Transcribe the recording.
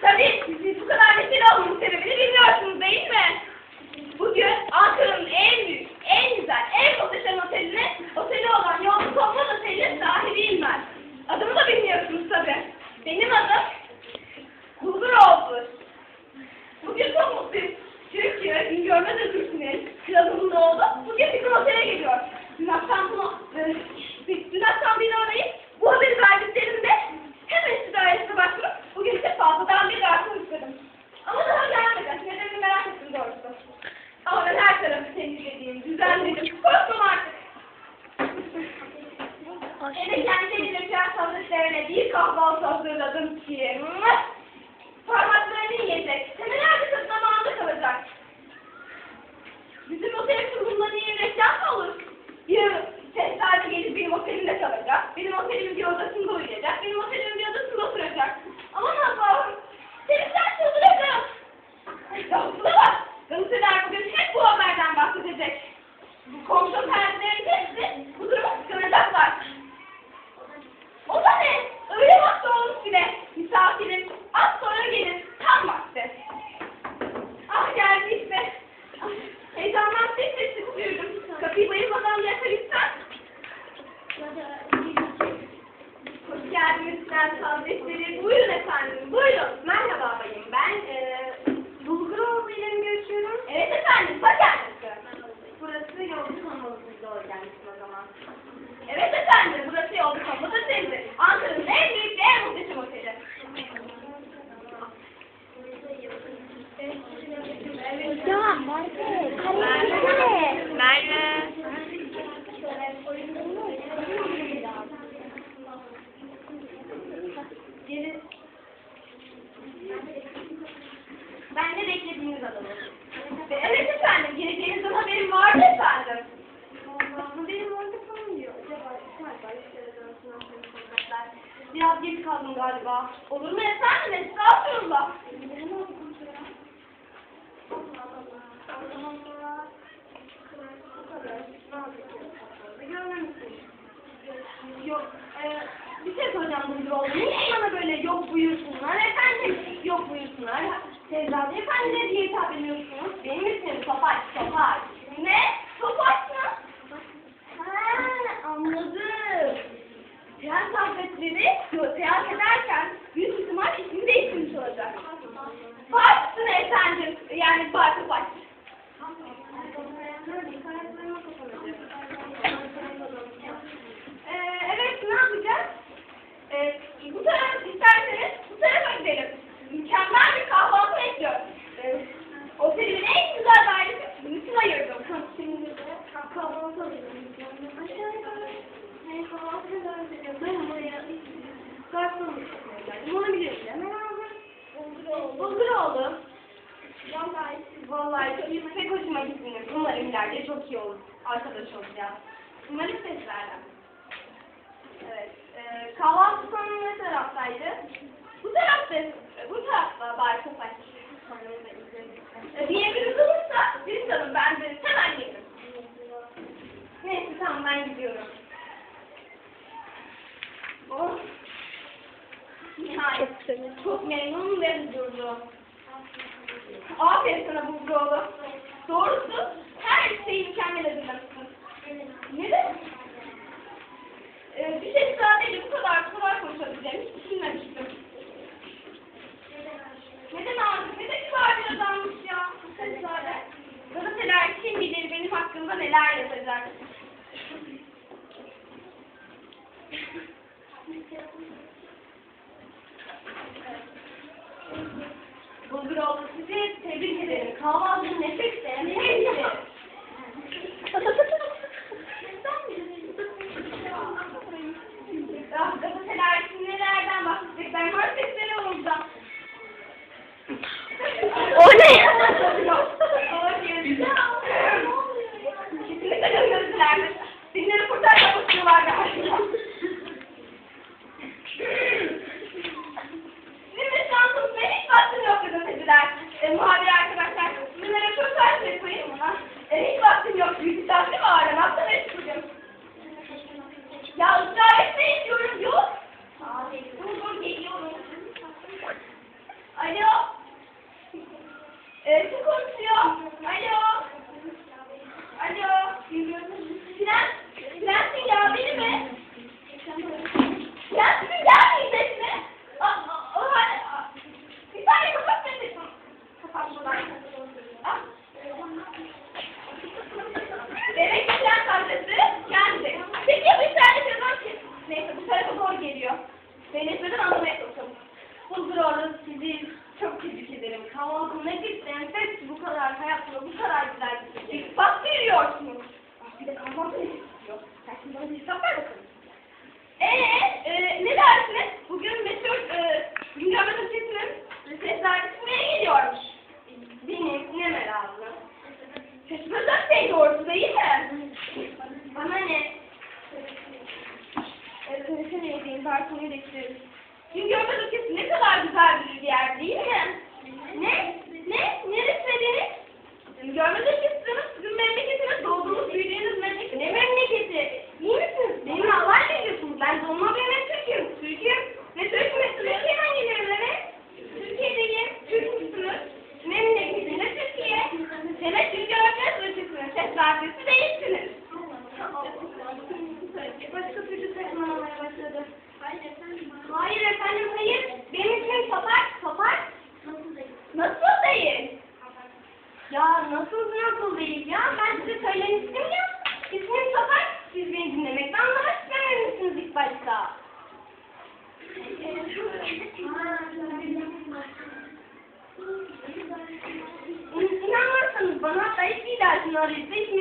Tabii siz bu kadar neşeli olmanın sebebini bilmiyorsunuz değil mi? Bugün Ankara'nın en Eve kendi elimle prens hazretlerine bir kahvaltı hazırladım ki. Parmaklarını yiyecek. Senelerce kız zamanında kalacak. Bizim otelin kurulundan iyi reklam mı olur? Bir şehzade gelip benim otelimde kalacak. Benim otelimin bir odasında uyuyacak. Merve. Merve. Ben de beklediğiniz adamım. Evet efendim, geleceğinizden haberim vardı efendim. Ama benim orada kalmıyor. Acaba galiba işlerden konuşacaklar. Biraz geç kaldım galiba. Olur mu efendim? Estağfurullah. Yok, e, şey soracağım Burcu oğlum. Niye bana böyle yok buyursunlar efendim, yok buyursunlar. Şehzade efendi diye hitap ediyorsunuz. Benim ismim Topaç? Topaç mı? Ha, anladım. Prens Hazretleri seyahat ederken büyük ihtimal ismi değiştirmiş olacak. Başsın efendim. Yani Bar Topaç. Ee, evet, ne yapacağız? Ee, bu tarafa isterseniz bu tarafa gidelim. Mükemmel bir kahvaltı bekliyor. Ee, otelimin en güzel dairesi sizin için ayırdım. Şimdi de kahvaltı alıyorum. Aşağıya doğru. Ee, kahvaltı alıyorum. Ben buraya garson geldim. Onu biliyorum. Hemen aldım. Bulguroğlu. Vallahi, vallahi çok pek hoşuma gittiniz. Umarım ileride çok iyi olur. Arkadaş olacağız. Umarım seslerden. Evet. E, kahvaltı sonu ne taraftaydı? Bu tarafta, bu tarafta Bay Topaç. E, bir emriniz olursa bir sanın ben de hemen gelirim. Neyse tamam ben gidiyorum. Oh. Nihayet. Çok memnun ve huzurlu. Aferin sana Bulguroğlu. Doğrusu her şeyi mükemmel hazırlamışsın. Neden? Ee, bir şehzadeyle bu kadar kolay konuşabileceğimi hiç düşünmemiştim. Neden abi? Ne de güzel bir adammış ya bu şehzade. Gazeteler kim bilir benim hakkımda neler yazacak. Bulguroğlu sizi tebrik ederim. Kahvaltının nefis nefis. Ah, gazeteler nelerden bahsedecekler? Marketleri bu tarafa zor geliyor. Denetmeden anlamaya çalışalım. Bu zorlu sizi çok tebrik ederim. Kahvaltı ne gitsen ses bu kadar hayatına bu kadar güzel bir şey. İspat veriyorsunuz. Ah, bir de kahvaltı ne istiyor? Sen şimdi bana bir hesap ver bakalım. Eee e, ne dersiniz? Bugün meşhur e, Güngör Mesut'un ses dergisi buraya geliyormuş. Benim ne meraklı. Şaşırtacak şey doğrusu değil mi? Bana ne? Berkun Yürekçi. Güngör'den ötesi ne kadar güzel bir yer değil mi? Ne? Ne? Neresi dediniz? Güngör'den not his.